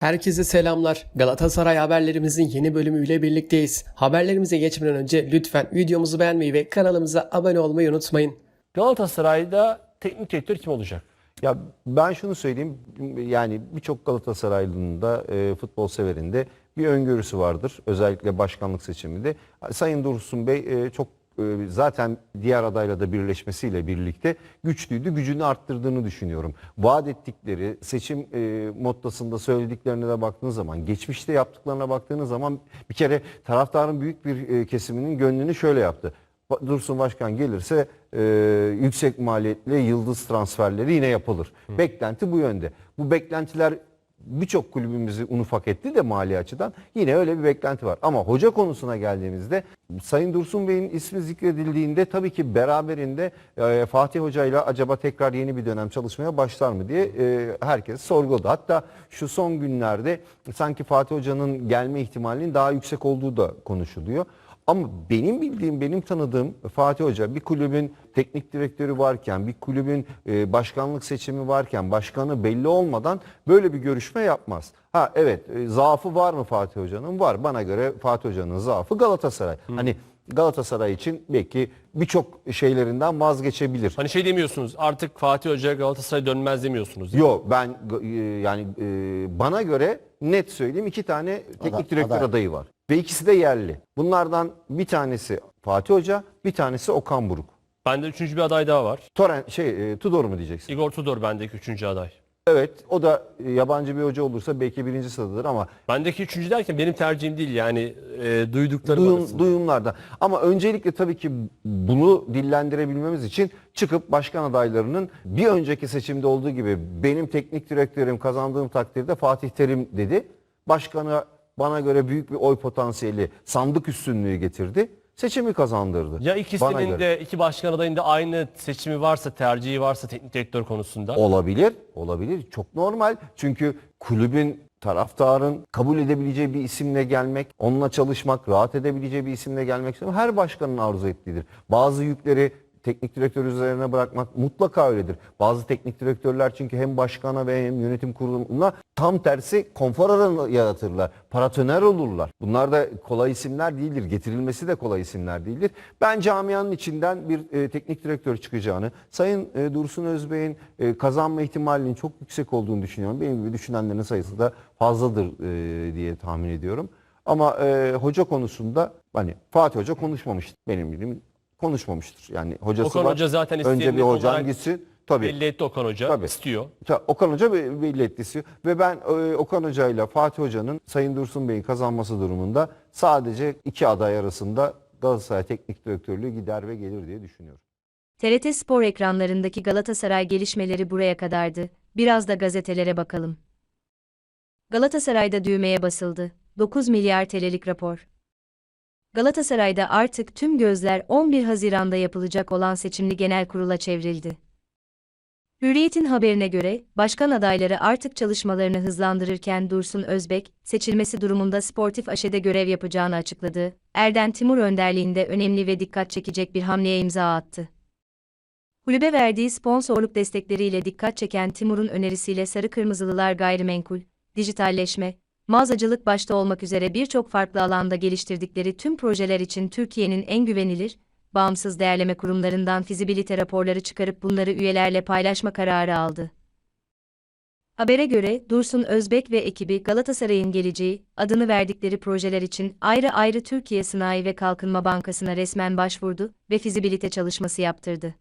Herkese selamlar. Galatasaray haberlerimizin yeni bölümüyle birlikteyiz. Haberlerimize geçmeden önce lütfen videomuzu beğenmeyi ve kanalımıza abone olmayı unutmayın. Galatasaray'da teknik direktör kim olacak? Ya ben şunu söyleyeyim yani birçok Galatasaraylı'nın da e, futbol severinde bir öngörüsü vardır. Özellikle başkanlık seçiminde. Sayın Dursun Bey e, çok zaten diğer adayla da birleşmesiyle birlikte güçlüydü. Gücünü arttırdığını düşünüyorum. Vaat ettikleri seçim e, mottasında söylediklerine de baktığınız zaman, geçmişte yaptıklarına baktığınız zaman bir kere taraftarın büyük bir e, kesiminin gönlünü şöyle yaptı. Dursun Başkan gelirse e, yüksek maliyetli yıldız transferleri yine yapılır. Beklenti bu yönde. Bu beklentiler birçok kulübümüzü un ufak etti de mali açıdan yine öyle bir beklenti var. Ama hoca konusuna geldiğimizde Sayın Dursun Bey'in ismi zikredildiğinde tabii ki beraberinde e, Fatih Hoca ile acaba tekrar yeni bir dönem çalışmaya başlar mı diye e, herkes sorguladı. Hatta şu son günlerde sanki Fatih Hoca'nın gelme ihtimalinin daha yüksek olduğu da konuşuluyor. Ama benim bildiğim, benim tanıdığım Fatih Hoca bir kulübün teknik direktörü varken, bir kulübün e, başkanlık seçimi varken, başkanı belli olmadan böyle bir görüşme yapmaz. Ha evet, e, zaafı var mı Fatih Hoca'nın? Var. Bana göre Fatih Hoca'nın zaafı Galatasaray. Hani Galatasaray için belki birçok şeylerinden vazgeçebilir. Hani şey demiyorsunuz artık Fatih Hoca Galatasaray dönmez demiyorsunuz. Yok ben e, yani e, bana göre net söyleyeyim iki tane teknik Aday- direktör aday. adayı var. Ve ikisi de yerli. Bunlardan bir tanesi Fatih Hoca, bir tanesi Okan Buruk. Bende üçüncü bir aday daha var. Toren şey e, Tudor mu diyeceksin? Igor Tudor bendeki üçüncü aday. Evet o da e, yabancı bir hoca olursa belki birinci sıradadır ama Bendeki üçüncü derken benim tercihim değil yani e, duyduklarım duyum, arasında. duyumlarda. Ama öncelikle tabii ki bunu dillendirebilmemiz için çıkıp başkan adaylarının bir önceki seçimde olduğu gibi benim teknik direktörüm kazandığım takdirde Fatih Terim dedi. Başkanı bana göre büyük bir oy potansiyeli sandık üstünlüğü getirdi. Seçimi kazandırdı. Ya ikisinin de iki başkan adayında aynı seçimi varsa tercihi varsa teknik direktör konusunda. Olabilir, olabilir. Çok normal. Çünkü kulübün taraftarın kabul edebileceği bir isimle gelmek, onunla çalışmak, rahat edebileceği bir isimle gelmek her başkanın arzu ettiğidir. Bazı yükleri teknik direktör üzerine bırakmak mutlaka öyledir. Bazı teknik direktörler çünkü hem başkana ve hem yönetim kuruluna tam tersi konfor alanı yaratırlar. Paratoner olurlar. Bunlar da kolay isimler değildir. Getirilmesi de kolay isimler değildir. Ben camianın içinden bir e, teknik direktör çıkacağını, Sayın e, Dursun Özbey'in e, kazanma ihtimalinin çok yüksek olduğunu düşünüyorum. Benim gibi düşünenlerin sayısı da fazladır e, diye tahmin ediyorum. Ama e, hoca konusunda hani Fatih Hoca konuşmamıştır. Benim bildiğim konuşmamıştır. Yani hocası Okan var. Hoca zaten Önce bir olarak gitsin. Tabii. Belli etti Okan Hoca. Tabii. istiyor. Ta- Okan Hoca be- belli etti. Ve ben e, Okan Hoca ile Fatih Hoca'nın Sayın Dursun Bey'in kazanması durumunda sadece iki aday arasında Galatasaray Teknik Direktörlüğü gider ve gelir diye düşünüyorum. TRT Spor ekranlarındaki Galatasaray gelişmeleri buraya kadardı. Biraz da gazetelere bakalım. Galatasaray'da düğmeye basıldı. 9 milyar TL'lik rapor. Galatasaray'da artık tüm gözler 11 Haziran'da yapılacak olan seçimli genel kurula çevrildi. Hürriyet'in haberine göre, başkan adayları artık çalışmalarını hızlandırırken Dursun Özbek, seçilmesi durumunda sportif aşede görev yapacağını açıkladı. Erden Timur önderliğinde önemli ve dikkat çekecek bir hamleye imza attı. Kulübe verdiği sponsorluk destekleriyle dikkat çeken Timur'un önerisiyle Sarı Kırmızılılar gayrimenkul, dijitalleşme, mağazacılık başta olmak üzere birçok farklı alanda geliştirdikleri tüm projeler için Türkiye'nin en güvenilir, bağımsız değerleme kurumlarından fizibilite raporları çıkarıp bunları üyelerle paylaşma kararı aldı. Habere göre Dursun Özbek ve ekibi Galatasaray'ın geleceği adını verdikleri projeler için ayrı ayrı Türkiye Sanayi ve Kalkınma Bankası'na resmen başvurdu ve fizibilite çalışması yaptırdı.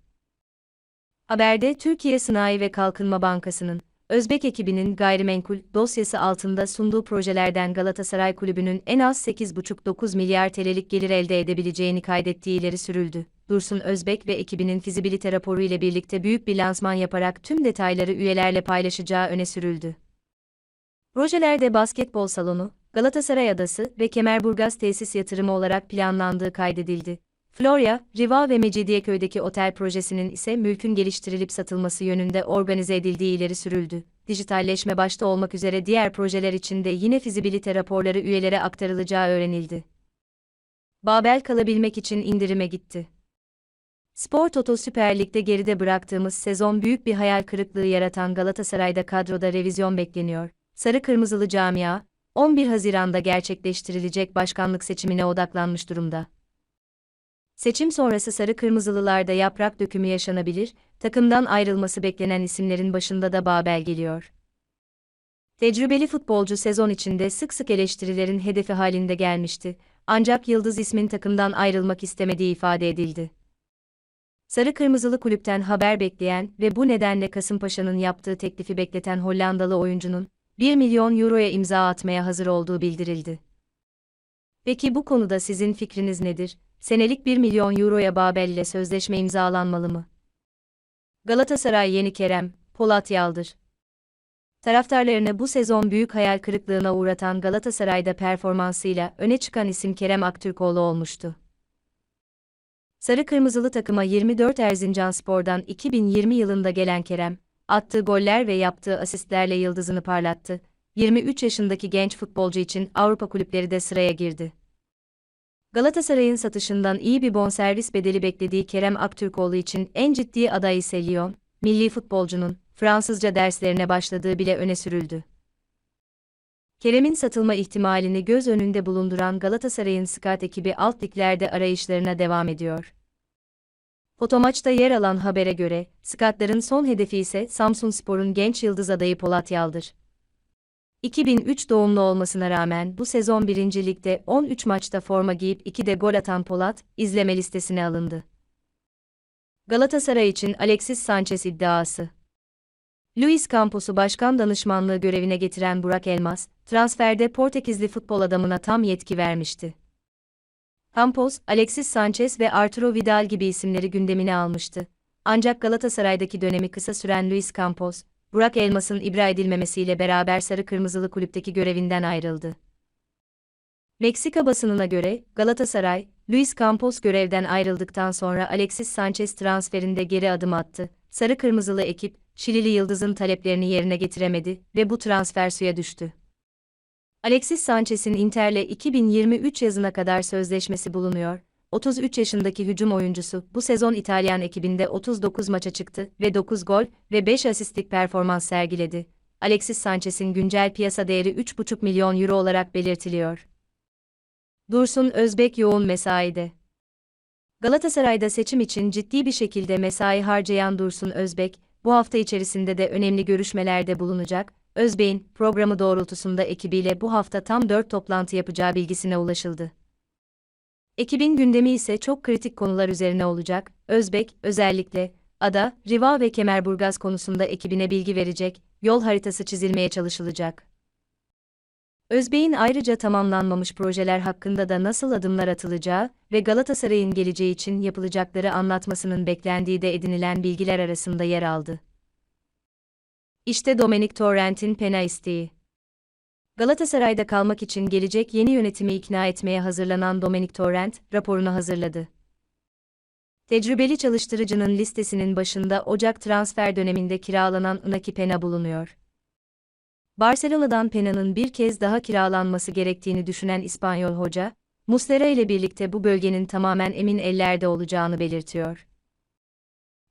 Haberde Türkiye Sanayi ve Kalkınma Bankası'nın Özbek ekibinin gayrimenkul dosyası altında sunduğu projelerden Galatasaray Kulübü'nün en az 8,5-9 milyar TL'lik gelir elde edebileceğini kaydettiği ileri sürüldü. Dursun Özbek ve ekibinin fizibilite raporu ile birlikte büyük bir lansman yaparak tüm detayları üyelerle paylaşacağı öne sürüldü. Projelerde basketbol salonu, Galatasaray Adası ve Kemerburgaz tesis yatırımı olarak planlandığı kaydedildi. Florya, Riva ve Mecidiyeköy'deki otel projesinin ise mülkün geliştirilip satılması yönünde organize edildiği ileri sürüldü. Dijitalleşme başta olmak üzere diğer projeler için de yine fizibilite raporları üyelere aktarılacağı öğrenildi. Babel kalabilmek için indirime gitti. Spor Toto Süper Lig'de geride bıraktığımız sezon büyük bir hayal kırıklığı yaratan Galatasaray'da kadroda revizyon bekleniyor. Sarı Kırmızılı camia, 11 Haziran'da gerçekleştirilecek başkanlık seçimine odaklanmış durumda. Seçim sonrası Sarı Kırmızılılarda yaprak dökümü yaşanabilir, takımdan ayrılması beklenen isimlerin başında da Babel geliyor. Tecrübeli futbolcu sezon içinde sık sık eleştirilerin hedefi halinde gelmişti, ancak Yıldız ismin takımdan ayrılmak istemediği ifade edildi. Sarı Kırmızılı kulüpten haber bekleyen ve bu nedenle Kasımpaşa'nın yaptığı teklifi bekleten Hollandalı oyuncunun 1 milyon euroya imza atmaya hazır olduğu bildirildi. Peki bu konuda sizin fikriniz nedir? Senelik 1 milyon euroya Babel ile sözleşme imzalanmalı mı? Galatasaray yeni Kerem, Polat Yaldır. Taraftarlarını bu sezon büyük hayal kırıklığına uğratan Galatasaray'da performansıyla öne çıkan isim Kerem Aktürkoğlu olmuştu. Sarı Kırmızılı takıma 24 Erzincanspor'dan 2020 yılında gelen Kerem, attığı goller ve yaptığı asistlerle yıldızını parlattı. 23 yaşındaki genç futbolcu için Avrupa kulüpleri de sıraya girdi. Galatasaray'ın satışından iyi bir bonservis bedeli beklediği Kerem Aktürkoğlu için en ciddi aday ise Lyon, milli futbolcunun Fransızca derslerine başladığı bile öne sürüldü. Kerem'in satılma ihtimalini göz önünde bulunduran Galatasaray'ın scout ekibi alt liglerde arayışlarına devam ediyor. Fotomaçta yer alan habere göre, scoutların son hedefi ise Samsunspor'un genç yıldız adayı Polat Yaldır. 2003 doğumlu olmasına rağmen bu sezon 1. Lig'de 13 maçta forma giyip 2 de gol atan Polat, izleme listesine alındı. Galatasaray için Alexis Sanchez iddiası Luis Campos'u başkan danışmanlığı görevine getiren Burak Elmas, transferde Portekizli futbol adamına tam yetki vermişti. Campos, Alexis Sanchez ve Arturo Vidal gibi isimleri gündemine almıştı. Ancak Galatasaray'daki dönemi kısa süren Luis Campos, Burak Elmas'ın ibra edilmemesiyle beraber Sarı Kırmızılı kulüpteki görevinden ayrıldı. Meksika basınına göre, Galatasaray, Luis Campos görevden ayrıldıktan sonra Alexis Sanchez transferinde geri adım attı. Sarı Kırmızılı ekip, Şilili Yıldız'ın taleplerini yerine getiremedi ve bu transfer suya düştü. Alexis Sanchez'in Inter'le 2023 yazına kadar sözleşmesi bulunuyor. 33 yaşındaki hücum oyuncusu bu sezon İtalyan ekibinde 39 maça çıktı ve 9 gol ve 5 asistlik performans sergiledi. Alexis Sanchez'in güncel piyasa değeri 3,5 milyon euro olarak belirtiliyor. Dursun Özbek yoğun mesaide. Galatasaray'da seçim için ciddi bir şekilde mesai harcayan Dursun Özbek, bu hafta içerisinde de önemli görüşmelerde bulunacak. Özbek'in programı doğrultusunda ekibiyle bu hafta tam 4 toplantı yapacağı bilgisine ulaşıldı. Ekibin gündemi ise çok kritik konular üzerine olacak. Özbek, özellikle Ada, Riva ve Kemerburgaz konusunda ekibine bilgi verecek, yol haritası çizilmeye çalışılacak. Özbek'in ayrıca tamamlanmamış projeler hakkında da nasıl adımlar atılacağı ve Galatasaray'ın geleceği için yapılacakları anlatmasının beklendiği de edinilen bilgiler arasında yer aldı. İşte Dominic Torrent'in pena isteği. Galatasaray'da kalmak için gelecek yeni yönetimi ikna etmeye hazırlanan Dominic Torrent, raporunu hazırladı. Tecrübeli çalıştırıcının listesinin başında Ocak transfer döneminde kiralanan Inaki Pena bulunuyor. Barcelona'dan Pena'nın bir kez daha kiralanması gerektiğini düşünen İspanyol hoca, Muslera ile birlikte bu bölgenin tamamen emin ellerde olacağını belirtiyor.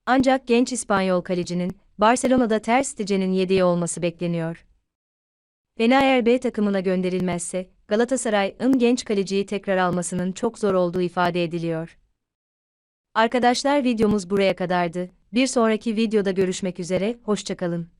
Ancak genç İspanyol kalecinin, Barcelona'da Ter Stegen'in yedeği olması bekleniyor. Pena eğer B takımına gönderilmezse, Galatasaray'ın genç kaleciyi tekrar almasının çok zor olduğu ifade ediliyor. Arkadaşlar videomuz buraya kadardı. Bir sonraki videoda görüşmek üzere, hoşçakalın.